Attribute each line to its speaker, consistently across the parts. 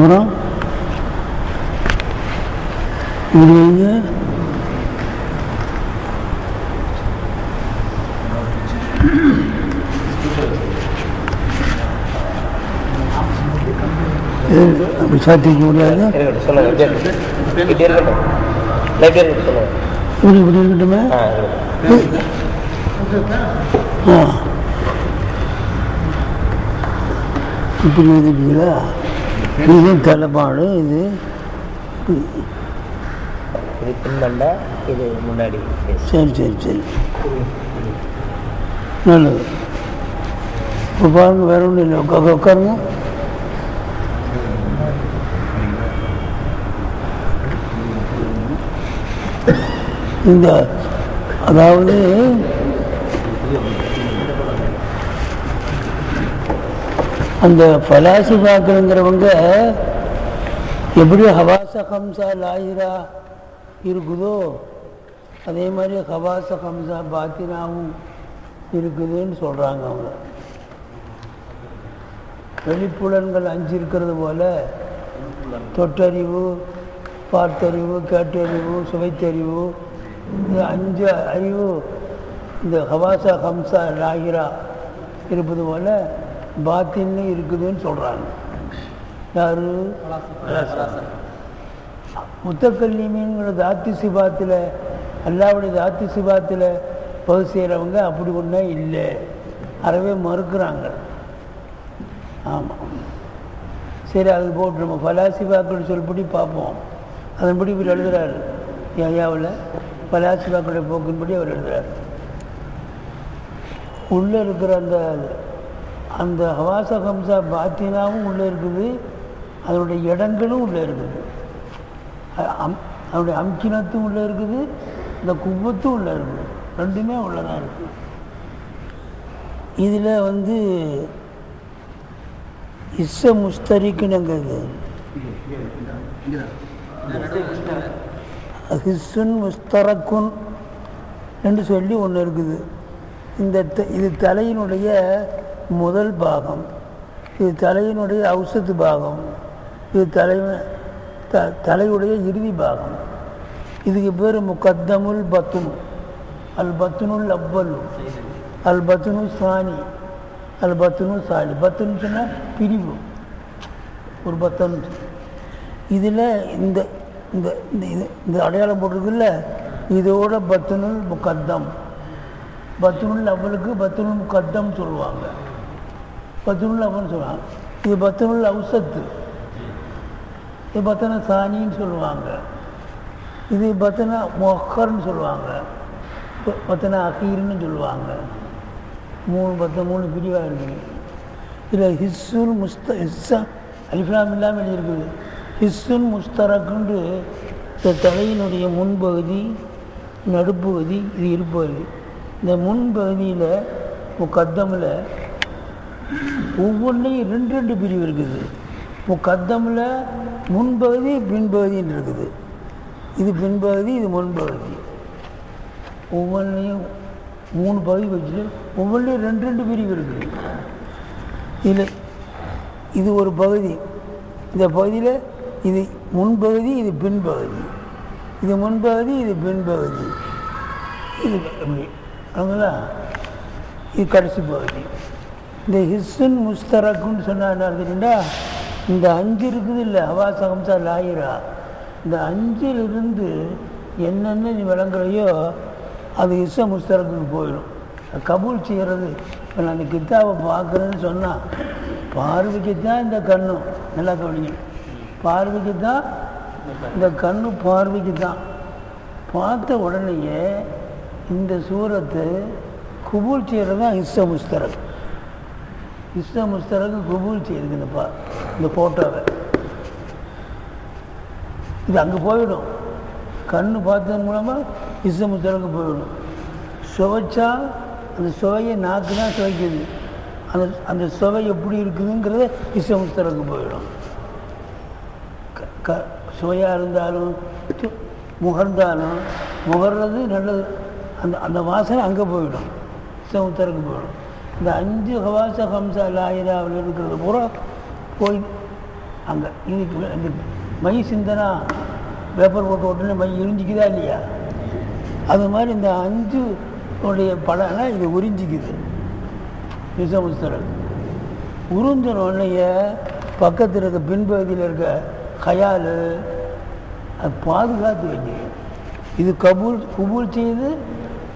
Speaker 1: அப்புறம் இது அப்படி சாத்திக்க முடியாது
Speaker 2: இப்படி இருக்கட்டும்? ஆ
Speaker 1: இப்படி இது தலைப்பாடு இது
Speaker 2: இது பின்மண்டை இது முன்னாடி.
Speaker 1: சரி சரி சரி. நல்லது. இப்போ பாருங்க வேற ஒன்றும் இல்லை. உட்கா உட்காருங்க. இந்த அதாவது அந்த ஃபலாசிபாக்களுங்கிறவங்க எப்படி ஹவாச ஹம்சா லாயிரா இருக்குதோ அதே மாதிரி ஹவாச ஹம்சா பாத்தினாவும் இருக்குதுன்னு சொல்கிறாங்க அவங்க. வெளிப்புலன்கள் அஞ்சு இருக்கிறது போல தொட்டறிவு பார்த்தறிவு கேட்டறிவு சுவைத்தறிவு இந்த அஞ்சு அறிவு இந்த ஹவாசா ஹம்சா லாகிரா இருப்பது போல் பாத்தின்னு இருக்குதுன்னு சொல்கிறாங்க யாரு? முத்தக்கல்லிமிங்கிற தாத்தி சிபாத்தில் அல்லாவுடைய தாத்தி சிபாத்தில் பகுதி செய்கிறவங்க அப்படி ஒன்றே இல்லை. அறவே மறுக்கிறாங்க. ஆமாம் சரி அது போட்டு நம்ம பலாசிபாக்கள் சொல்படி பார்ப்போம். அதன்படி இவர் எழுதுறாரு. ஐயாவில் பலாசிபாக்களுடைய போக்கின்படி அவர் எழுதுறாரு. உள்ளே இருக்கிற அந்த அந்த ஹவாச ஹம்சா பாத்தினாவும் உள்ளே இருக்குது அதனுடைய இடங்களும் உள்ளே இருக்குது. அம் அதனுடைய அம்கினத்தும் உள்ளே இருக்குது இந்த குவத்தும் உள்ளே இருக்குது. ரெண்டுமே உள்ளதாக இருக்குது இதில் வந்து இஸ்ஸ முஸ்தரிக்குனுங்கிறது. ஹிஸ்ஸுன் முஸ்தரக்குன் என்று சொல்லி ஒன்று இருக்குது. இந்த த- இது தலையினுடைய முதல் பாகம். இது தலையினுடைய ஔசத்து பாகம். இது தலை த தலையுடைய இறுதி பாகம். இதுக்கு பேர் முக்கத்தமுல் பத்துனு. அல் பத்துனுல் அவ்வலு. அல் பத்துனு சாணி. அல் பத்துனு சாணி. பத்துன்னு சொன்னால் பிரிவு. ஒரு பத்தன் இதில் இந்த இந்த இந்த இது- இந்த அடையாளம் போட்டிருக்குல்ல? இதோட பத்துனுல் முக்கத்தம் பத்துனுல் அவ்வளுக்கு பத்துனுல் முக்கத்தம் சொல்லுவாங்க. பத்துனுல் அவ்வளோ சொல்லுவாங்க. இது பத்துனுல் அவுசத்து இது பத்தன சாணின்னு சொல்லுவாங்க. இது பத்தன மொக்கர்னு சொல்லுவாங்க. ப- அகீர்னு சொல்லுவாங்க. மூணு பத்து மூணு பிரிவாக இருக்குது. இதில் ஹிஸ்ஸுல் முஸ்த ஹிஸ்ஸா அலிஃப்லாம் இல்லாமல் எழுதியிருக்குது. ஹிஸ்ஸுல் முஸ்தரக்குன்று இந்த தலையினுடைய முன்பகுதி நடுப்பகுதி இது இருப்பகுதி இந்த முன்பகுதியில் முக்கத்தமில் ஒவ்வொன்றையும் ரெண்டு ரெண்டு பிரிவு இருக்குது. இப்போ கத்தமில் முன்பகுதி பின்பகுதின்னு இருக்குது. இது பின்பகுதி இது முன்பகுதி. ஒவ்வொன்றையும் மூணு பகுதி வச்சுட்டு ஒவ்வொன்றையும் ரெண்டு ரெண்டு பிரிவு இருக்குது. இதில் இது ஒரு பகுதி. இந்த பகுதியில் இது முன்பகுதி இது பின்பகுதி. இது முன்பகுதி இது பின்பகுதி. இது அப்படி அவங்களா இது கடைசி பகுதி. இந்த ஹிஸ்ஸுன் முஸ்தரக்குன்னு சொன்னா என்ன இந்த அஞ்சு இருக்குது இல்லை ஹவாஸ் ஹம்சா லாயிரா. இந்த அஞ்சிலிருந்து என்னென்ன நீ விளங்குறையோ அது ஹிஸ்ஸ முஸ்தரக்குன்னு போயிடும். கபூல் செய்கிறது இப்போ நான் அந்த கித்தாவை பார்க்குறேன்னு சொன்னால் பார்வைக்கு தான் இந்த கண்ணும் நல்லா கவனிங்க. பார்வைக்கு தான் இந்த கண்ணு பார்வைக்கு தான். பார்த்த உடனேயே இந்த சூரத்தை குபூல் செய்கிறது தான் ஹிஸ்ஸ முஸ்தரக். இஸ்ஸ முஸ்தரக்கு குபூல் இந்த பா இந்த ஃபோட்டோவை இது அங்கே போயிடும். கண்ணு பார்த்ததன் மூலமாக இஸ்ஸ போயிடும். சுவைச்சா அந்த சுவையை நாக்கு தான் சுவைக்குது. அந்த அந்த சுவை எப்படி இருக்குதுங்கிறத இஸ்ஸ போயிடும். க- க சுவையாக இருந்தாலும் முகர்ந்தாலும் முகர்றது நல்லது. அந்த அந்த வாசனை அங்கே போயிடும். சமுத்திரக்கு போயிடும். இந்த அஞ்சு ஹவாச ஹம்சா லாயிராவில் இருக்கிறது பூரா போய் அங்கே இதுக்கு இந்த மை சிந்தனா பேப்பர் போட்டு உடனே மை இரிஞ்சிக்குதா இல்லையா? அது மாதிரி இந்த அஞ்சு உடைய படம்னா இது உறிஞ்சிக்குது. விசமுஸ்தரன் உறிஞ்சனோடனே உடனேயே பக்கத்தில் இருக்க பின்பகுதியில் இருக்க கயால் அது பாதுகாத்து வைக்கணும் இது கபூல் குபூல் செய்து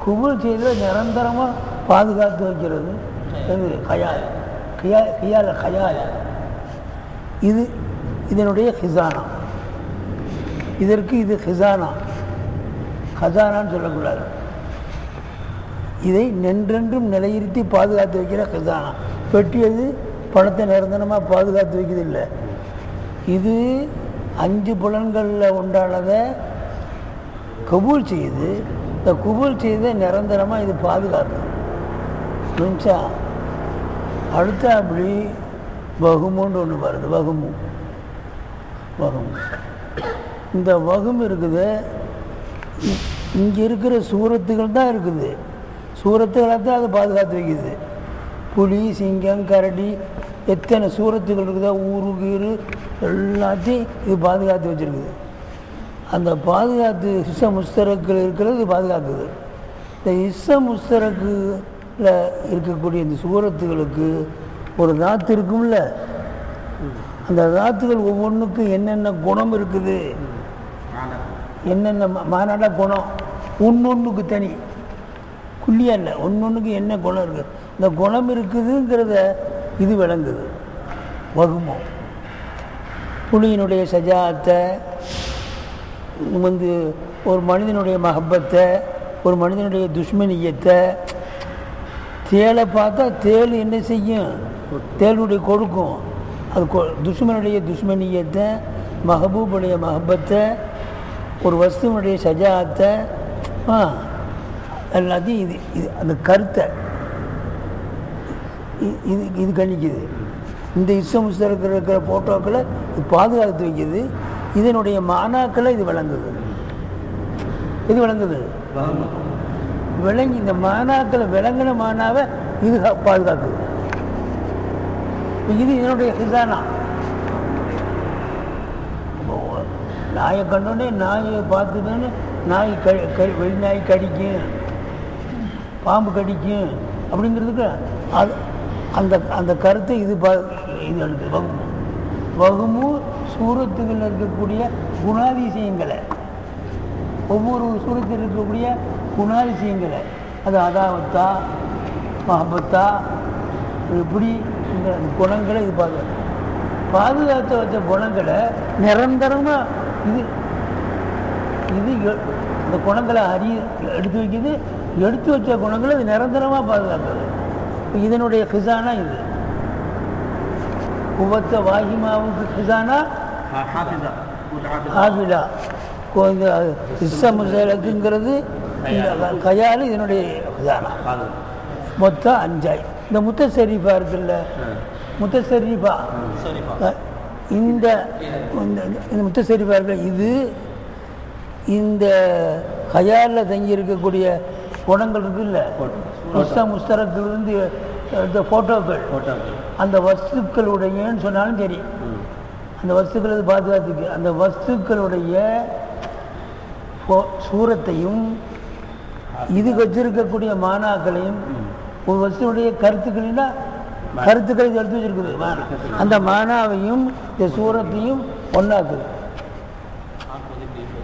Speaker 1: குபூல் செய்து நிரந்தரமாக பாதுகாத்து வைக்கிறது. எது கயால் கியா கியால கயால். இது இதனுடைய ஹிசானா. இதற்கு இது ஹிசானா. ஹசானான்னு சொல்லக்கூடாது. இதை நென்றென்றும் நிலையிருத்தி பாதுகாத்து வைக்கிற ஹிசானா. பெட்டியது பணத்தை நிரந்தரமாக பாதுகாத்து வைக்கிறது இல்லை இது அஞ்சு புலன்களில் உண்டானதை கபூல் செய்யுது இந்த குபூல் செய்த நிரந்தரமாக இது பாதுகாக்கும். புரிஞ்சா? அடுத்த அப்படி வகுமுன்னு ஒன்று வருது வகுமு. வகுமு. இந்த வகும் இருக்குது இங்கே இருக்கிற சூரத்துகள் தான் இருக்குது. சூரத்துகளை தான் அதை பாதுகாத்து வைக்குது. புலி சிங்கம் கரடி எத்தனை சூரத்துகள் இருக்குதோ ஊரு கீரு எல்லாத்தையும் இது பாதுகாத்து வச்சிருக்குது. அந்த பாதுகாத்து இஸ்ஸ முஸ்தரக்கில் இருக்கிறது இது பாதுகாக்குது. இந்த இஸ்ஸ முஸ்தரக்கு இருக்கக்கூடிய இந்த சூரத்துகளுக்கு ஒரு தாத்து இருக்கும்ல? அந்த தாத்துகள் ஒவ்வொன்றுக்கும் என்னென்ன குணம் இருக்குது? என்னென்ன ம- குணம்? ஒன்னொன்றுக்கு தனி. குள்ளியா இல்லை ஒன்னொன்றுக்கு என்ன குணம் இருக்குது இந்த குணம் இருக்குதுங்கிறத இது விளங்குது. வகுமம். புலியினுடைய சஜாத்தை வந்து ஒரு மனிதனுடைய மஹப்பத்தை ஒரு மனிதனுடைய துஷ்மனியத்தை தேலை பார்த்தா தேள் என்ன செய்யும்? தேளுடைய கொடுக்கும். அது கொ- துஷ்மனுடைய துஷ்மணியத்தை மஹபூபுடைய மஹபத்தை ஒரு வஸ்துவனுடைய சஜாத்தை ஆ எல்லாத்தையும் இது இது அந்த கருத்தை. இது இது கணிக்குது. இந்த இஸ்ஸமுஸ்தர் இருக்கிற இருக்கிற ஃபோட்டோக்களை இது பாதுகாத்து வைக்குது. இதனுடைய மானாக்களை இது விளங்குது இது விளங்குது விளங்கி இந்த மானாக்களை விளங்கின மானாவை இது பாதுகாக்கு பாதுகாக்குது. இது என்னுடைய ஹிசானா. நாயை கண்டோடனே நாயை பார்த்துட்டோன்னே நாய் க வெளி நாய் கடிக்கும் பாம்பு கடிக்கும் அப்படிங்கிறதுக்கு அது அந்த அந்த கருத்தை இது பா இது எடுக்குது. வகுமு வகுமு சூரத்துகளில் இருக்கக்கூடிய குணாதிசயங்களை ஒவ்வொரு சூரத்தில் இருக்கக்கூடிய குணாதிசயங்களை அது அதாவத்தா மஹபத்தா இப்படி குணங்களை இது பாதுகாக்கும் பாதுகாத்து வச்ச குணங்களை நிரந்தரமாக இது இது இந்த குணங்களை அறி எடுத்து வைக்கிது எடுத்து வச்ச குணங்களை இது நிரந்தரமாக பாதுகாக்குது. இதனுடைய ஹிசானா இது. உபத்த வாகிமாவுக்கு ஹிசானா ஹாஃபிலா ஹாஃபிதா. இந்த இஸ்ஸமுசலக்குங்கிறது கயாலு இதனுடைய
Speaker 2: உதாரணம்
Speaker 1: மொத்தம் அஞ்சாய். இந்த முத்த சரிஃபா இருக்குல்ல முத்த சரிஃபா இந்த இந்த முத்த சரிஃபா இருக்குல்ல இது இந்த ஹயாலில் தங்கி இருக்கக்கூடிய குணங்கள் இருக்குல்ல முஸ்தா முஸ்தரத்திலிருந்து இந்த ஃபோட்டோக்கள் அந்த வஸ்துக்களுடையன்னு சொன்னாலும் சரி. அந்த வஸ்துக்களை பாதுகாத்துக்கு. அந்த வஸ்துக்களுடைய சூரத்தையும் இது வச்சிருக்கக்கூடிய மானாக்களையும் ஒரு வஸ்துடைய கருத்துக்கள்னா கருத்துக்களை எடுத்து வச்சிருக்குது. அந்த மானாவையும் இந்த சூரத்தையும் ஒன்றாக்குது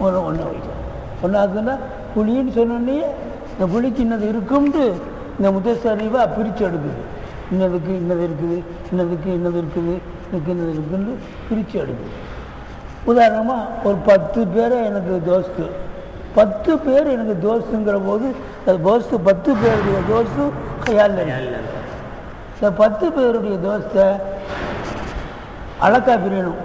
Speaker 1: ஒன்று ஒன்று ஒன்றாக்குன்னா புலின்னு சொன்னோடனே இந்த புலிக்கு இன்னது இருக்கும்ட்டு இந்த முத்தசரிவை பிரித்து எடுக்குது. இன்னதுக்கு இன்னது இருக்குது இன்னதுக்கு இன்னது இருக்குது இதுக்கு இன்னது இருக்குன்னு பிரித்து எடுக்குது. உதாரணமாக ஒரு பத்து பேரை எனக்கு தோஸ்து. பத்து பேர் எனக்கு தோஸ்துங்கிற போது அது தோஸ்து பத்து பேருடைய தோஸ்து கையால் இந்த பத்து பேருடைய தோஸ்தை அழக்கா பிரியணும்.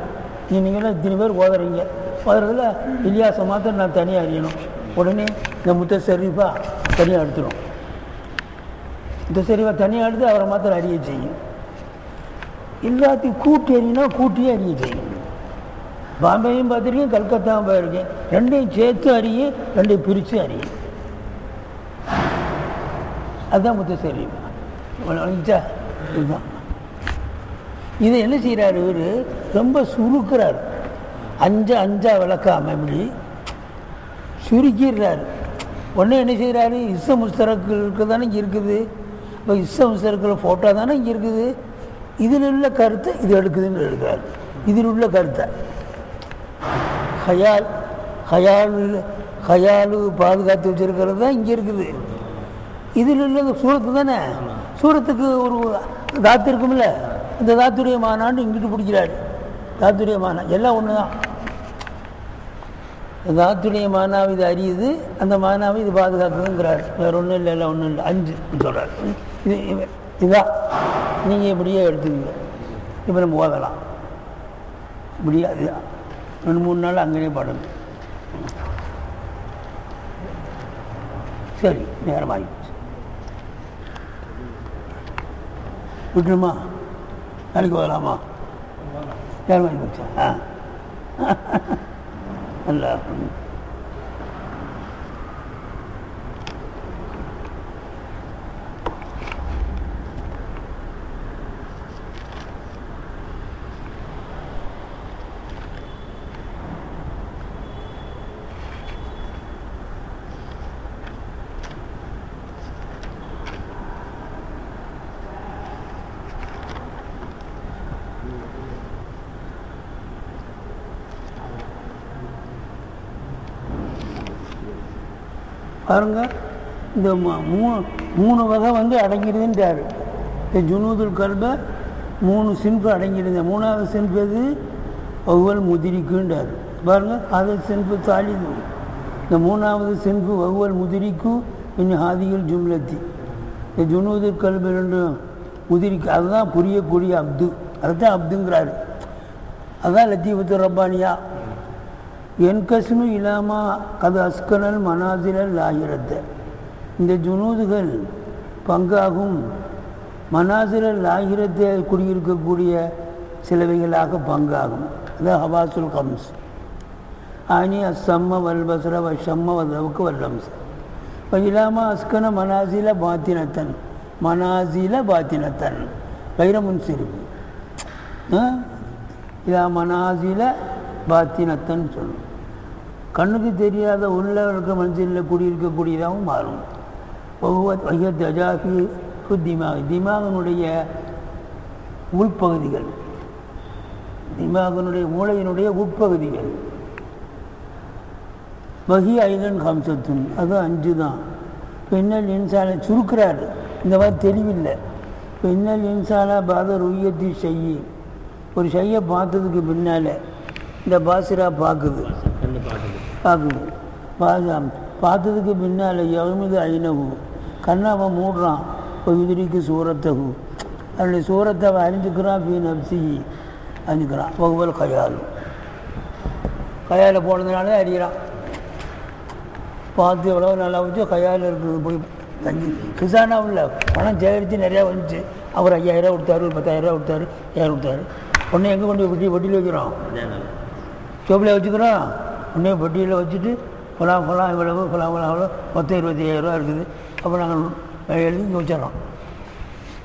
Speaker 1: நீ நீங்களும் இத்தனை பேர் ஓதுறீங்க. ஓதுறதுல இலியாசை மாத்திரம் நான் தனியாக அறியணும். உடனே இந்த முத்த சரிஃபா தனியாக எடுத்துடும் இந்த சரிஃபா தனியாக எடுத்து அவரை மாத்திரம் அறிய செய்யும். எல்லாத்தையும் கூட்டி அறியினா கூட்டியே அறிய செய்யும். பாம்பேயும் பார்த்துருக்கேன் கல்கத்தாவும் போயிருக்கேன் ரெண்டையும் சேர்த்து அறியும் ரெண்டையும் பிரித்து அறியும் அதுதான் முத்து சரிஃபா வணங்கிச்சா இதுதான். இதை என்ன செய்கிறாரு இவர்? ரொம்ப சுருக்கிறார். அஞ்சா அஞ்சா விளக்காம இப்படி சுருக்கிடுறாரு. உடனே என்ன செய்கிறாரு இஸ்ஸ முஸ்தரக்கு தானே இங்கே இருக்குது. இப்போ இஸ்ஸ முஸ்தரக்கில் ஃபோட்டோ தானே இங்கே இருக்குது. இதில் உள்ள கருத்தை இது எடுக்குதுன்னு எடுக்கிறார் இதில் உள்ள கருத்தை. ஹயால் ஹயால் ஹயாலு பாதுகாத்து வச்சிருக்கிறது தான் இங்கே இருக்குது. இதில் உள்ளது சூரத்து தானே? சூரத்துக்கு ஒரு தாத்து இருக்கும்ல? இந்த தாத்துடைய மானான்னு இங்கிட்டு பிடிக்கிறாரு. தாத்துடைய மானா எல்லாம் ஒன்று தான் தாத்துடைய மானாவை இது அறியுது அந்த மானாவை இது பாதுகாக்குதுங்கிறார். வேற ஒன்றும் இல்லை இல்லை ஒன்றும் இல்லை. அஞ்சு சொல்கிறார் இது இதுதான். நீங்கள் இப்படியே எடுத்துக்கீங்க. இப்போ நம்ம ஓதலாம். இப்படியே அது ரெண்டு மூணு நாள் அங்கேயே பாடுங்க சரி நேரம் ஆகிடுச்சு விட்டுருமா? நாளைக்கு வரலாமா நேரமாகி போச்சா ஆ. நல்லா பாருங்க இந்த ம- மூணு மூணு வகை வந்து அடங்கிடுதுன்றாரு. இந்த ஜுனூதுல் கல்ப மூணு சின்பு அடங்கிடுது. மூணாவது சின்பு எது? ஒவ்வொரு முதிரிக்குன்றார். பாருங்கள் அது சின்பு தாலிது இந்த மூணாவது சின்பு ஒவ்வொரு முதிரிக்கு இன்னும் ஹாதிகள் ஜும்லத்தி. இந்த ஜுனூதுல் கல்பு ரெண்டும் முதிரிக்கு அதுதான் புரியக்கூடிய அப்து. அதுதான் அப்துங்கிறாரு. அதுதான் லத்தீபத்து ரப்பானியா. என் கஸ்மு இலாமா அது அஸ்கனல் மனாதிரல் லாகிரத்தை இந்த ஜுனூதுகள் பங்காகும் மனாசிலல் லாகிரத்தை குடியிருக்கக்கூடிய சிலவைகளாக பங்காகும். அது ஹவாசுல் கம்ஸ். ஆனி அஸ்ஸம்ம வல்பசர வஷம்ம வதவுக்கு வல்லம்ஸ் இலாமா அஸ்கன மனாசில பாத்தினத்தன். மனாசில பாத்தினத்தன். வைரமுன் சிரிப்பு ஆ? இதா மனாசில பாத்தினத்தன் சொல்லும். கண்ணுக்கு தெரியாத உள்ள இருக்க மனசில் குடியிருக்கக்கூடியதாகவும் மாறும். ஒவ்வொரு தஜாஃபி திமாக். திமாகனுடைய உள்பகுதிகள். திமாகனுடைய மூளையினுடைய உட்பகுதிகள். வகி ஐதன் கம்சத்துன். அது அஞ்சு தான் பெண்ணல் இன்சாலை சுருக்கிறாரு. இந்த மாதிரி தெளிவில்லை. பெண்ணல் இன்சாலா பாத ருய்யத்தி செய்யி ஒரு செய்ய பார்த்ததுக்கு பின்னால் இந்த பாசிரா பார்க்குது. பார்க்குது. பாசா பார்த்ததுக்கு பின்னால் எவமிது ஐநகு கண்ணை அவன் மூடுறான். இப்போ உதிரிக்கு சூரத்தகு. அவனுடைய சூரத்தை அவன் அறிஞ்சுக்கிறான் பி நப்சி அறிஞ்சுக்கிறான். வகுவல் கயால். கயால போனதுனால தான் அறிகிறான். பார்த்து எவ்வளோ நல்லா வச்சு கையால் இருக்குது. போய் தங்கி. கிசானாவில் பணம் சேகரித்து நிறையா வந்துச்சு. அவர் ஐயாயிரம் கொடுத்தாரு ஒரு பத்தாயிரம் கொடுத்தாரு ஐயாயிரம் கொடுத்தாரு. உடனே எங்கே கொண்டு வெட்டி வட்டியில் வைக்கிறோம் ஜோபில் வச்சுக்கிறோம் உடனே பெட்டியில் வச்சுட்டு ஃபலாம் ஃபலாம் இவ்வளவு ஃபலாம் ஃபலாம் இவ்வளோ மொத்தம் இருபத்தி ஐயாயிரரூவா இருக்குது. அப்போ நாங்கள் எழுதி இங்கே வச்சிடறோம்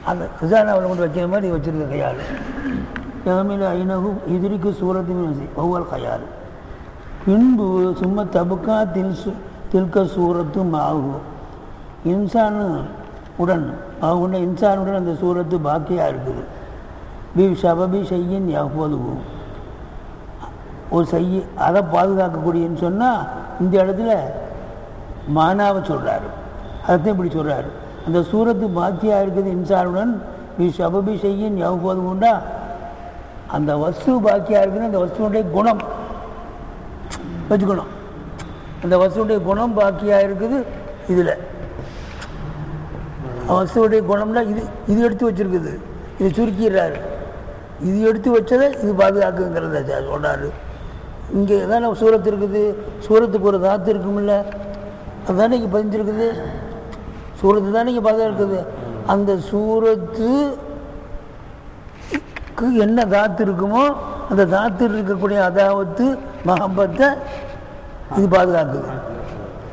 Speaker 1: அந்த கிசானாவில் கொண்டு வைக்கிற மாதிரி வச்சுருக்க கையால் தமிழ் ஐநகு எதிரிக்கு சூரத்தின் ஒவ்வொரு கையால் பின்பு சும்மா தபுக்கா தின்சு தில்க சூரத்தும் ஆகும் இன்சானு உடன் அவங்க இன்சானுடன் அந்த சூரத்து பாக்கியாக இருக்குது. பி சபபி செய்யின் எப்போதுவும் ஒரு செய்ய அதை பாதுகாக்கக்கூடியன்னு சொன்னால் இந்த இடத்துல மானாவை சொல்கிறாரு அதைத்தான் இப்படி சொல்கிறாரு அந்த சூரத்து பாத்தியாக இருக்குது இன்சாருடன் நீ சபபி செய்யின் எப்போதும் உண்டா? அந்த வஸ்து பாக்கியாக இருக்குது அந்த வஸ்துடைய குணம். வச்சுக்கணும். அந்த வஸ்துடைய குணம் பாக்கியாக இருக்குது இதில். வஸ்துடைய குணம்னா இது இது எடுத்து வச்சிருக்குது. இது சுருக்கிடுறாரு. இது எடுத்து வச்சதை இது பாதுகாக்குங்கிறத சொல்கிறாரு இங்கே தானே சூரத்து இருக்குது? சூரத்துக்கு ஒரு தாத்து இருக்குமில்ல. அதுதானே இங்கே பதிஞ்சிருக்குது? சூரத்து தானே இங்கே பாதுகாக்குது அந்த சூரத்துக்கு என்ன தாத்து இருக்குமோ அந்த தாத்து இருக்கக்கூடிய அதாவத்து மகம்பத்தை இது பாதுகாக்குது.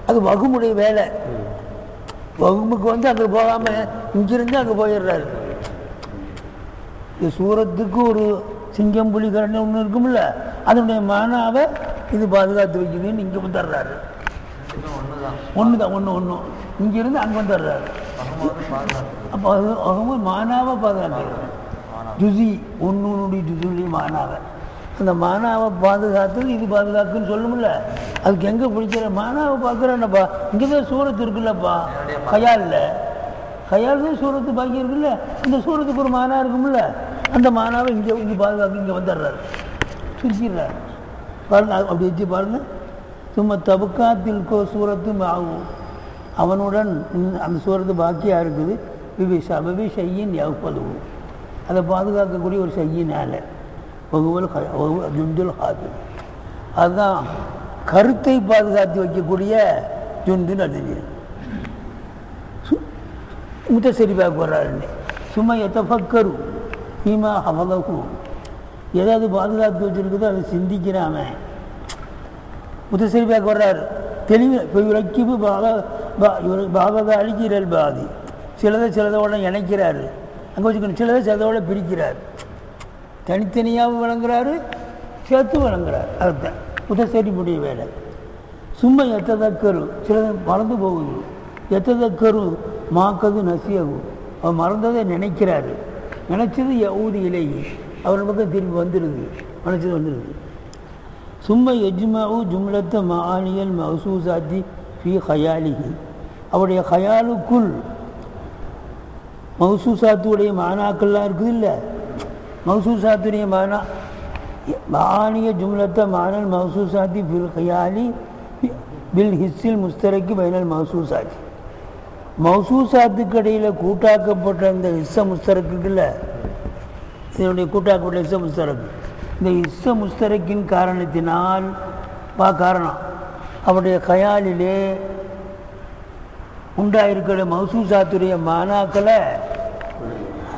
Speaker 1: அது வகுமுடைய வேலை. வகுமுக்கு வந்து அங்கே போகாமல் இங்கிருந்து அங்கே போயிடுறாரு. இந்த சூரத்துக்கு ஒரு சிங்கம் புலி கரண்டி ஒன்று இருக்கும்ல அதனுடைய மானாவை இது பாதுகாத்து வைக்குதுன்னு இங்கே வந்துடுறாரு ஒன்று தான் ஒன்று ஒன்று இங்கிருந்து அங்கே வந்துடுறாரு அப்போ அது அவங்க மானாவை பாதுகாக்கிறாங்க. ஜுசி ஒன்றுடைய ஜுசுலி மானாவை. அந்த மானாவை பாதுகாத்து இது பாதுகாக்குன்னு சொல்லுமில்ல அதுக்கு எங்கே பிடிக்கிற மானாவை பார்க்குறேன்னப்பா இங்கே தான் சூரத்து இருக்குல்லப்பா. கையாலில். கையால் தான் சூரத்து பாக்கி இருக்குல்ல. இந்த சூரத்துக்கு ஒரு மானா இருக்கும்ல. அந்த மானாவை இங்கே இங்கே பாதுகாக்க இங்கே வந்துடுறாரு. சுருக்கிடுறாரு பாருங்க அப்படி வச்சு பாருங்க. சும்மா தபுக்காத்தில் கோ சூரத்தும் ஆகும் அவனுடன் அந்த சூரத்து பாக்கியாக இருக்குது. விவி சபவி செய்யின் யகுப்பதுவும் அதை பாதுகாக்கக்கூடிய ஒரு செய்யினால வகுவல் ஜுண்டுல் ஹாது அதுதான் கருத்தை பாதுகாத்து வைக்கக்கூடிய ஜுண்டுன்னு அது முத்தசரிபாக்கு வர்றாருன்னு சும்மா எத்தஃபக்கரும் ஹீமா ஹவலகு ஏதாவது பாதுகாத்து வச்சிருக்குதோ அதை சிந்திக்கிறாம. முத்தசரிபாக்கு வர்றாரு. தெளிவு இப்போ இவரைக்கு பாகத அழிக்கிறல் பாதி. சிலதை சிலதோட இணைக்கிறாரு. அங்கே வச்சுக்கணும் சிலதை சிலதோட பிரிக்கிறார். தனித்தனியாகவும் விளங்குறாரு சேர்த்து விளங்குறாரு அதுதான் முத்தசரிப்புடைய வேலை. சும்மா எத்ததக்கரு சிலது மறந்து போகுது. எத்ததக்கரு மாக்கது நசியாகும் அவர் மறந்ததை நினைக்கிறாரு. நினச்சது ஊதி இலையி. அவர் பக்கம் திரும்பி வந்துடுது நினச்சது வந்துடுது சும்மா எஜ்மாவு ஜும்லத்த மானியல் மசூசாத்தி ஃபி ஹயாலிஹி. அவருடைய ஹயாலுக்குள் மௌசூசாத்துடைய மானாக்கள்லாம் இருக்குது இல்லை மௌசூசாத்துடைய மானா மானிய ஜும்லத்த மானல் மௌசூசாத்தி ஃபில் ஹயாலி பில் ஹிஸ்ஸில் முஸ்தரக்கு பைனல் மௌசூசாத்தி மௌசூசாத்துக்கு இடையில் கூட்டாக்கப்பட்ட இந்த இஸ்ஸ முஸ்தரக்குல இதனுடைய கூட்டாக்கப்பட்ட இஸ்ஸ முஸ்தரக்கு இந்த இஸ்ஸ முஸ்தரக்கின் காரணத்தினால் பா காரணம் அவருடைய கயாலிலே உண்டாயிருக்கிற மௌசூசாத்துடைய மானாக்களை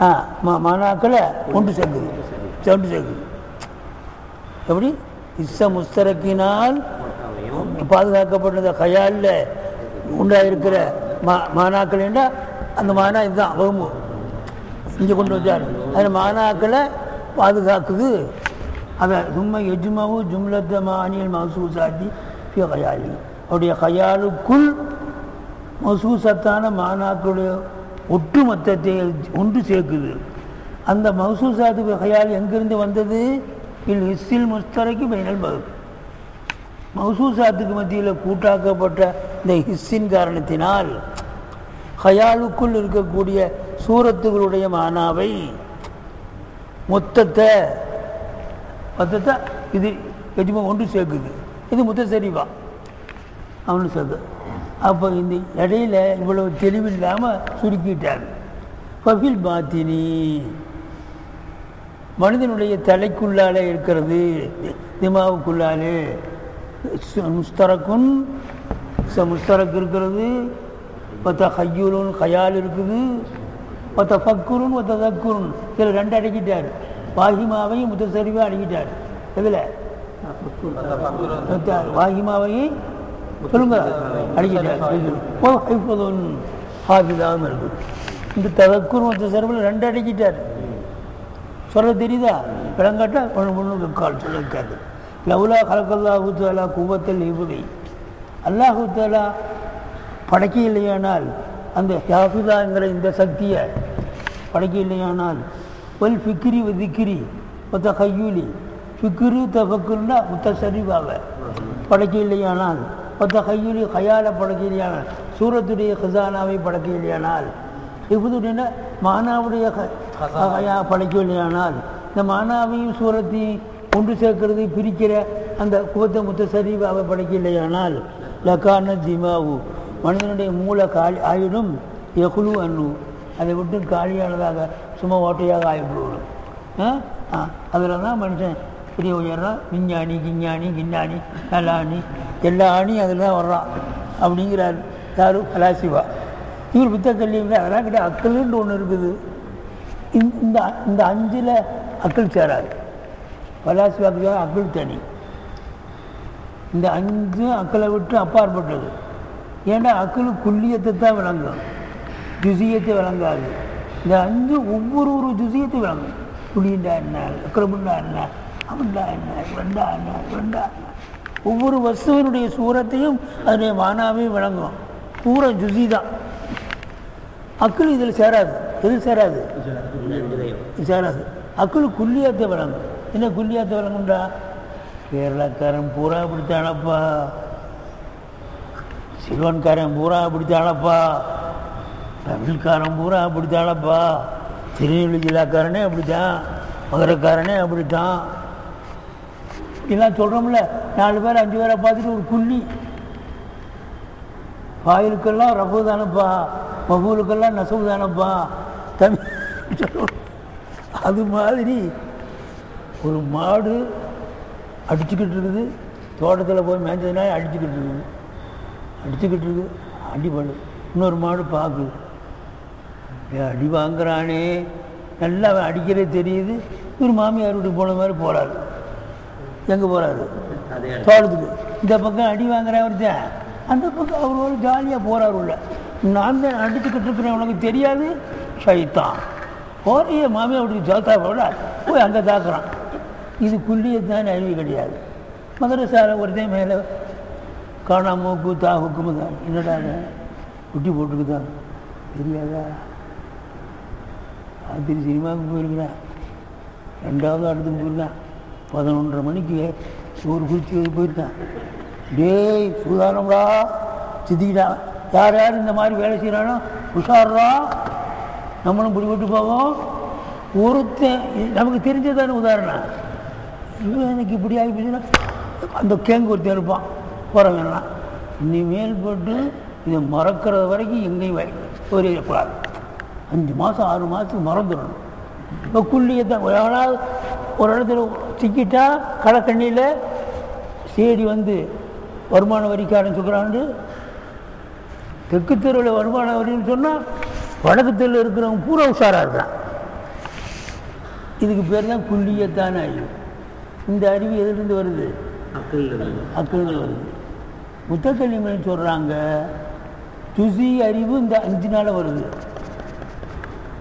Speaker 1: ஆ மானாக்களை ஒன்று சேர்க்குது. ஒன்று சேர்க்குது. எப்படி? இஸ்ஸ முஸ்தரக்கினால் பாதுகாக்கப்பட்ட கயாலில் உண்டாயிருக்கிற மா மானாக்கள் என்றால் அந்த மானா இதுதான் வகுமு. இங்கே கொண்டு வச்சார். அதில் மாணாக்களை பாதுகாக்குது. அதை சும்மா எஜ்மாவும் ஜும்லத்த மானியல் மசூசாட்டி ஃபி கயாலி அவருடைய கயாலுக்குள் மசூசத்தான மானாக்களுடைய ஒட்டுமொத்தத்தை ஒன்று சேர்க்குது. அந்த மசூசாத்து கயால் எங்கிருந்து வந்தது? இல் இஸ்ஸில் முஸ்தரைக்கு பைனல் வகுப்பு மௌசூசாத்துக்கு மத்தியில் கூட்டாக்கப்பட்ட இந்த ஹிஸ்ஸின் காரணத்தினால் ஹயாலுக்குள் இருக்கக்கூடிய சூரத்துகளுடைய மானாவை மொத்தத்தை மொத்தத்தை இது எதுவுமே ஒன்று சேர்க்குது. இது முத்த சரிவா அவனு சேர்க்கு அப்போ இந்த இடையில இவ்வளவு தெளிவில்லாமல் சுருக்கிட்டார். ஃபபில் பாத்தினி. மனிதனுடைய தலைக்குள்ளாலே இருக்கிறது திமாவுக்குள்ளாலே. முஸ்தரக்குன் ச- முஸ்தரக் இருக்கிறது. மற்ற ஹையூலுன் ஹயால் இருக்குது. மற்ற ஃபக்குருன் மற்ற தக்குருன் இதில் ரெண்டு அடக்கிட்டார். வாஹிமாவையும் முத்தசரிவாக அடக்கிட்டார். எதில்? வாஹிமாவையும் சொல்லுங்க. அடக்கிட்டார். ஓ ஹாஃபிதாகவும் இருக்குது. இந்த ததக்குர் மற்ற சரிவில் ரெண்டு அடக்கிட்டார். சொல்ல தெரியுதா? விளங்காட்டா ஒன்று ஒன்று கால் சொல்ல லவுலா கலக்கல்லாஹு தாலா குவத்தல் இபுகை அல்லாஹு தாலா படைக்க இல்லையானால் அந்த ஹாஃபிதாங்கிற இந்த சக்தியை படைக்க இல்லையானால் ஒல் ஃபிக்ரி திக்ரி ஒத்த கையூலி ஃபிக்ரு தஃபக்குன்னா முத்த சரிவாக படைக்க இல்லையானால் ஒத்த கையூலி கையால் படைக்க இல்லையானால் சூரத்துடைய ஹசானாவை படைக்க இல்லையானால் இப்போது மானாவுடைய க- படைக்க இல்லையானால் இந்த மானாவையும் சூரத்தையும் ஒன்று சேர்க்கிறது பிரிக்கிற அந்த குவத்த முத்த சரிவு படைக்க படைக்கலையானால் லக்கான திமாவு மனிதனுடைய மூளை காலி ஆயிடும் எகுலு அண்ணு. அதை விட்டு காலியானதாக சும்மா ஓட்டையாக ஆகிவிடுவோம் அதில் தான் மனுஷன் பெரிய உயர்றான் விஞ்ஞானி கிஞ்ஞானி கிண்ணாணி நல்லாணி எல்லா ஆணியும் அதில் தான் வர்றான் அப்படிங்கிறார் யாரு? கலாசிவா. இவர் புத்த கல்வியில் அதெல்லாம் கிட்ட அக்கல்ன்ற ஒன்று இருக்குது. இந்த- இந்த இந்த அஞ்சில் அக்கல் சேராது. பலாசிவாக்கு அக்குள் தனி. இந்த அஞ்சு அக்களை விட்டு அப்பாற்பட்டது. ஏன்னா அக்கள் குல்லியத்தை தான் விளங்கும். ஜுசியத்தை விளங்காது. இந்த அஞ்சு ஒவ்வொரு ஒரு ஜுசியத்தை விளங்கும். குழிண்டா என்ன அக்கிரமுண்டா என்ன அவன்டா என்ன ரெண்டா என்ன ரெண்டா என்ன. ஒவ்வொரு வசுவனுடைய சூரத்தையும் அதனுடைய மானாவையும் விளங்கும். பூரா ஜுசி தான். அக்கள் இதில் சேராது. எது சேராது? சேராது. அக்கள் குல்லியத்தை விளங்கும். என்ன குல்லியாத்த விளங்கும்டா கேரளக்காரன் பூரா பிடித்தானப்பா சிறுவன்காரன் பூரா பிடித்தானப்பா தமிழ்காரன் பூரா பிடித்தானப்பா திருநெல்வேலி ஜில்லாக்காரனே அப்படித்தான். மதுரைக்காரனே அப்படித்தான். இதெல்லாம் சொல்கிறோம்ல நாலு பேர் அஞ்சு பேரை பார்த்துட்டு ஒரு குள்ளி வாயிலுக்கெல்லாம் ரஃபு தானப்பா. மகூலுக்கெல்லாம் நெசவு தானப்பா. தமிழ் அது மாதிரி ஒரு மாடு அடிச்சுக்கிட்டு இருக்குது. தோட்டத்தில் போய் மேய்ஞ்சதுனால அடிச்சுக்கிட்டு இருக்குது. அடிச்சுக்கிட்டு இருக்குது. அடிபடு இன்னொரு மாடு பார்க்குது அடி வாங்குறானே. நல்லா அவன் அடிக்கிறதே தெரியுது. இவர் மாமியார் வீட்டுக்கு போன மாதிரி போகிறாரு எங்கே போகிறாரு தோட்டத்துக்கு. இந்த பக்கம் அடி வாங்குறேன் ஒருத்தன் அந்த பக்கம் அவர் ஒரு ஜாலியாக போகிறார் உள்ள. நான் தான் அடிச்சுக்கிட்டு இருக்கிறேன். உனக்கு தெரியாது? ஷைத்தான் போறிய மாமியார் வீட்டுக்கு ஜோத்தா போட. போய் அங்கே தாக்குறான். இது குள்ளியத்தான் அறிவு கிடையாது. மதரசாவில் ஒருத்தே மேலே காணாம கூத்தா ஹுக்குமு தான் என்னடா குட்டி போட்டுக்குதான் தெரியாதா? ராத்திரி சினிமாவுக்கு போயிருக்கிறேன் ரெண்டாவது இடத்துக்கு போயிருக்கான் பதினொன்றரை மணிக்கு ஒரு குளிச்சு போயிருக்கான் டேய் சூதானம்டா. சித்திக்கிட்டான் யார் யார் இந்த மாதிரி வேலை செய்கிறானோ உஷாரா நம்மளும் பிடிபட்டு போவோம். ஒருத்தன் நமக்கு தெரிஞ்சதான உதாரணம். இவன் எனக்கு இப்படி ஆகி போச்சுன்னா அந்த கேங்கு ஒருத்தன் இருப்பான். போகிறவங்கலாம் இனிமேல் போட்டு இதை மறக்கிறது வரைக்கும் எங்கேயும் வை ஒரு கூடாது அஞ்சு மாதம் ஆறு மாதத்துக்கு மறந்துடணும். இப்போ குள்ளியை தான் ஒரு இடத்துல சிக்கிட்டா கடைக்கண்ணியில் சேடி வந்து வருமான வரிக்காரன் சொல்கிறான்னு தெற்கு தெருவில் வருமான வரின்னு சொன்னால் வடக்கு தெருவில் இருக்கிறவங்க பூரா உஷாராக இருக்கான். இதுக்கு பேர் தான் குள்ளியத்தான ஆகிடும் இந்த அறிவு எதிலிருந்து வருது? அக்கல்ல வருது. முத்தக்கல்லிமன் சொல்கிறாங்க ஜுசி அறிவு இந்த அஞ்சு நாள் வருது.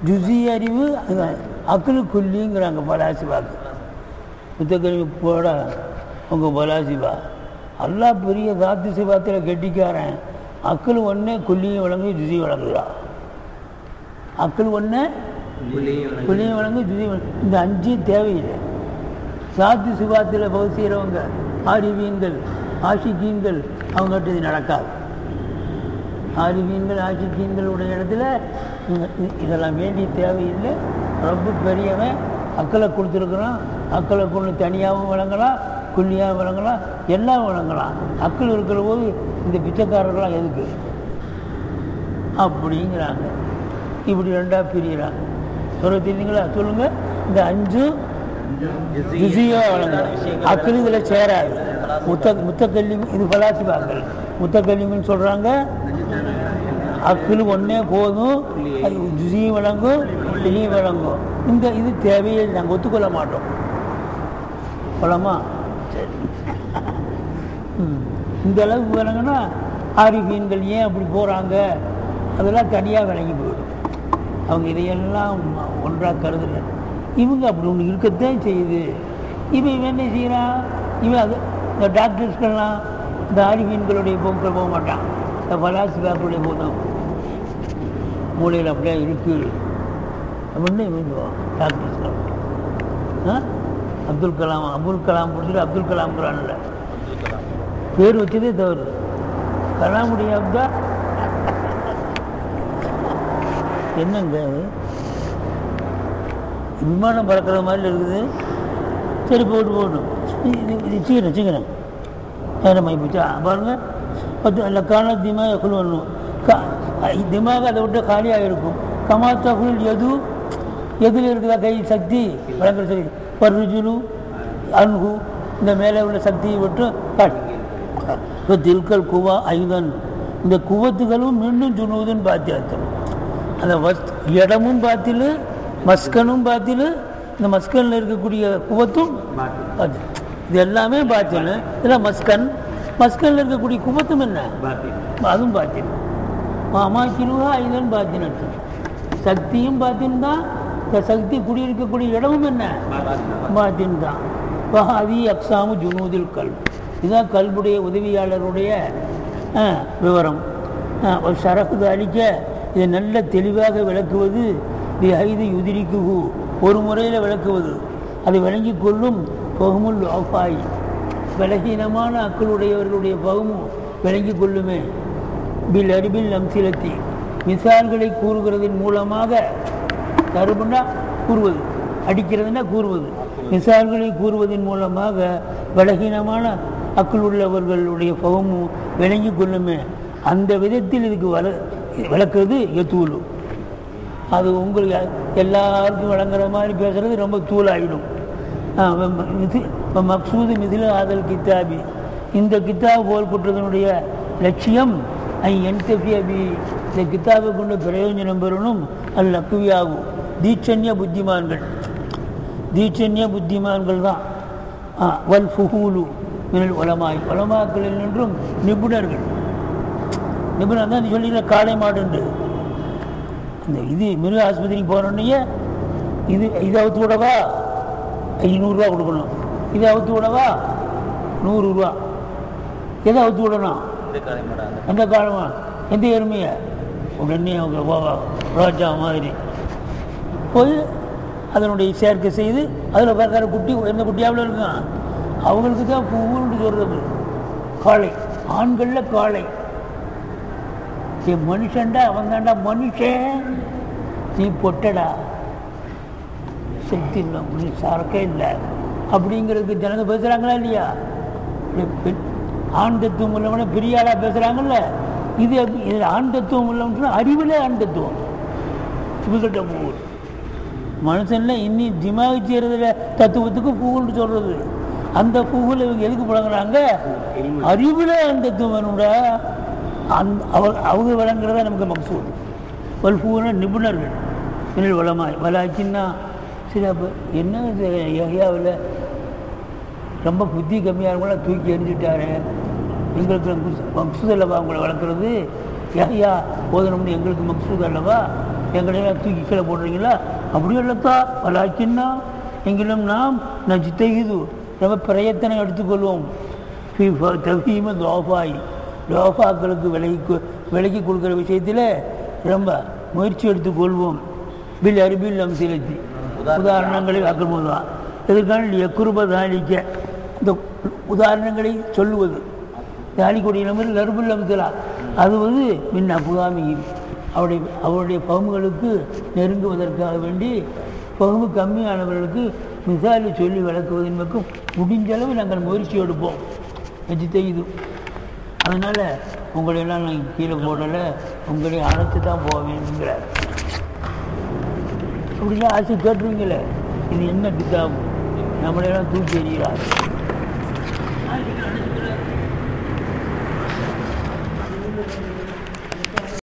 Speaker 1: ஜுசி அறிவு அக்கலு குல்லிங்கிறாங்க பலாசிவாக்கு. முத்தக்கல்வி போட உங்கள் பலாசிவா. அல்லாஹ் பெரிய தாத்து சிவாத்தில் கெட்டிக்காரன். அக்கல் ஒன்றே குல்லியும் விளங்கு ஜுசி விளங்குறா அக்கல் ஒன்றே குல்லியும் ஜுசி விளங்கு இந்த அஞ்சு தேவையில்லை. சாத்து சுபாத்தில் பகுதி செய்கிறவங்க ஆரிவியன்கள் ஆஷிக்கீன்கள் அவங்ககிட்ட இது நடக்காது. ஆரிவியன்கள் ஆஷிக்கீன்களுடைய இடத்துல இதெல்லாம் வேண்டிய தேவையில்லை. ரொம்ப பெரியவன் அக்களை கொடுத்துருக்குறான். அக்களை கொண்டு தனியாகவும் வழங்கலாம் குள்ளியாகவும் வழங்கலாம் எல்லாம் வழங்கலாம். அக்கள் இருக்கிற போது இந்த பிச்சைக்காரர்களாம் எதுக்கு? அப்படிங்கிறாங்க. இப்படி ரெண்டாக பிரிகிறாங்க சொல்ல தெரியுங்களா சொல்லுங்கள் இந்த அஞ்சும் ருசியாக வழங்கலாம் அக்கள் இதில் சேராது முத்த முத்தக்கல்லி இது பலாசிபாக்கள் முத்தக்கல்லிமன்னு சொல்கிறாங்க அக்கில் ஒன்றே போதும். அது ருசியும் வழங்கும் இனியும் வழங்கும். இந்த இது தேவையை நாங்கள் ஒத்துக்கொள்ள மாட்டோம். பழமா சரி. இந்த அளவுக்கு விளங்குனா ஆரிஃபீன்கள் ஏன் அப்படி போகிறாங்க அதெல்லாம் தனியாக விளங்கி போயிடும். அவங்க இதையெல்லாம் ஒன்றாக கருதுகிறேன் இவங்க அப்படி ஒன்று இருக்கத்தான் செய்யுது. இவன் இவன் என்ன செய்கிறான் இவன் அது இந்த டாக்டர்ஸ்கெல்லாம் இந்த ஆரிமீன்களுடைய போக்கில் போக மாட்டான். இந்த பலாசிகாக்களுடைய போதும் மூளையில் அப்படியே இருக்கு. அப்படின்னு இவங்க டாக்டர்ஸ்கள் ஆ? அப்துல் கலாம் அப்துல் கலாம் கொடுத்துட்டு அப்துல் கலாம்ங்கிறான்ல பேர் வச்சதே தவறு. கலாமுடைய அப்தா என்னங்க விமானம் பறக்கிற மாதிரி இருக்குது. சரி போட்டு போட்டும் இது சீக்கிரம் சீக்கிரம். நேரம் ஆகி போச்சா பாருங்கள் பத்து அந்த காண திமாக குழுவணும் கா திமாக அதை விட்டு காலியாக இருக்கும் கமாத்தா குழு எது எதில் இருக்குதா? கை சக்தி வழங்குற சக்தி. பருஜுலு அன்ஹு இந்த மேலே உள்ள சக்தியை விட்டு காட்டு இப்போ தில்கல் குவா ஐந்தன் இந்த குவத்துகளும் மீண்டும் சொல்லுவதுன்னு பார்த்து அந்த வஸ் இடமும் பார்த்தில் மஸ்கனும் பாத்திலு இந்த மஸ்கனில் இருக்கக்கூடிய குவத்தும் பாத்தில். இது எல்லாமே பாத்திலு. இதெல்லாம் மஸ்கன். மஸ்கனில் இருக்கக்கூடிய குவத்தும் என்ன? அதுவும் பாத்தில். மாமாக்கினுவா ஐதன் பாத்தின் அர்த்தம் சக்தியும் பாத்தின் தான் இந்த சக்தி குடியிருக்கக்கூடிய இடமும் என்ன? பாத்தின் தான் வஹாதி அக்ஸாமு ஜுனூதில் கல். இதுதான் கல்புடைய உதவியாளருடைய விவரம். சரக்கு அளிக்க இதை நல்ல தெளிவாக விளக்குவது தி ஐது யுதிரிக்குகு ஒரு முறையில் விளக்குவது. அதை விளங்கி கொள்ளும் பகுமுல் ஆஃபாய் பலகீனமான அக்களுடையவர்களுடைய பகமும் விளங்கி கொள்ளுமே. பில் அறிவில் நம் சிலத்தி மிசால்களை கூறுகிறதன் மூலமாக தருபுண்டா கூறுவது. அடிக்கிறதுனா கூறுவது. மிசால்களை கூறுவதன் மூலமாக பலகீனமான அக்கள் உள்ளவர்களுடைய பகமும் விளங்கி கொள்ளுமே. அந்த விதத்தில் இதுக்கு வள விளக்குறது எத்தூலு அது உங்களுக்கு எல்லாருக்கும் வழங்குற மாதிரி பேசுறது ரொம்ப தூளாகிடும் ஆ, மக்சூது மிதில ஆதல் கித்தாபி. இந்த கித்தாப் போல் குற்றத்தினுடைய லட்சியம் ஐ என்தபியபி இந்த கித்தாபை கொண்டு பிரயோஜனம் பெறணும் அது லக்குவியாகும். தீட்சண்ய புத்திமான்கள். தீட்சண்ய புத்திமான்கள் தான். வல் ஃபுஹூலு மினல் உலமாய். உலமாக்களில் நின்றும் நிபுணர்கள். நிபுணர் தான் சொல்லிக்கிற காளை மாடுன்றது இந்த இது மிருக ஆஸ்பத்திரிக்கு போனோடனே இது இதை அவுத்து விடவா? ஐநூறுரூவா கொடுக்கணும். இதை அவுத்து விடவா? நூறுரூவா எதை அவுத்து விடணும்? எந்த காலமா? எந்த எருமையை உடனே அவங்க போவா ரோஜா மாதிரி. போய் அதனுடைய சேர்க்கை செய்து அதில் பார்க்குற குட்டி எந்த குட்டியாவில் இருக்கான்? அவங்களுக்கு தான் பூவுன்னு சொல்கிறது காளை. ஆண்களில் காளை. என் மனுஷன்டா அவன் தான்டா மனுஷன் நீ பொட்டடா. சக்தி இல்லை சரக்கே இல்லை. அப்படிங்கிறதுக்கு ஜனங்க பேசுகிறாங்களா இல்லையா? ஆண் தத்துவம் உள்ளவன பெரிய ஆளாக பேசுகிறாங்கல்ல இது இது ஆண் தத்துவம் உள்ளவன் அறிவிலே ஆண் தத்துவம். இவங்கிட்ட பூ மனுஷன்ல இன்னி திமாகு செய்கிறதுல தத்துவத்துக்கு பூன்னு சொல்கிறது அந்த பூவில் இவங்க எதுக்கு புழங்குறாங்க? அறிவில் அந்த தத்துவம் வேணும்டா. அந் அவ அவங்க வழங்குறதா நமக்கு மகசூல் வல்பூன நிபுணர்கள் மின்னல் வளமாய் வலாச்சின்னா சரி அப்போ என்ன ஏரியாவில் ரொம்ப புத்தி கம்மியாக தூக்கி எறிஞ்சிட்டாரு. எங்களுக்கு மக்சூத் அல்லவா அவங்கள வளர்க்குறது? ஏயா போதணும்னு எங்களுக்கு மக்சூத் அல்லவா? எங்களையெல்லாம் தூக்கி கீழே போடுறீங்களா? அப்படி இல்லைத்தா வலாச்சின்னா எங்கிலும் நாம் நஜித்தகிது ரொம்ப பிரயத்தனம் எடுத்துக்கொள்வோம். தவீம தோஃபாய் தோஃபாக்களுக்கு விலகி விலகி கொடுக்குற விஷயத்தில் ரொம்ப முயற்சி எடுத்துக்கொள்வோம் பில் அருபில் நம் செலுத்தி உதாரணங்களை அக்கிரமதான் எதற்கான எக்குருப தாளிக்க. இந்த உதாரணங்களை சொல்லுவது. தாலிக்குடைய நம்பர் நறுபில் அம்சலா. அது வந்து மின் புகாமி அவருடைய அவருடைய பகுமுகளுக்கு நெருங்குவதற்காக வேண்டி பகுமு கம்மியானவர்களுக்கு மிசாலி சொல்லி விளக்குவதன் பக்கம் முடிஞ்சளவு நாங்கள் முயற்சி எடுப்போம். வச்சு இது. அதனால் உங்களையெல்லாம் நான் கீழே போடலை உங்களை அழைத்து தான் போவேன்ங்கிறார். அப்படிலாம் ஆசை கேட்டுருவீங்களே இது என்ன கிதாப் நம்மளையெல்லாம் தூக்கி எறிகிறார்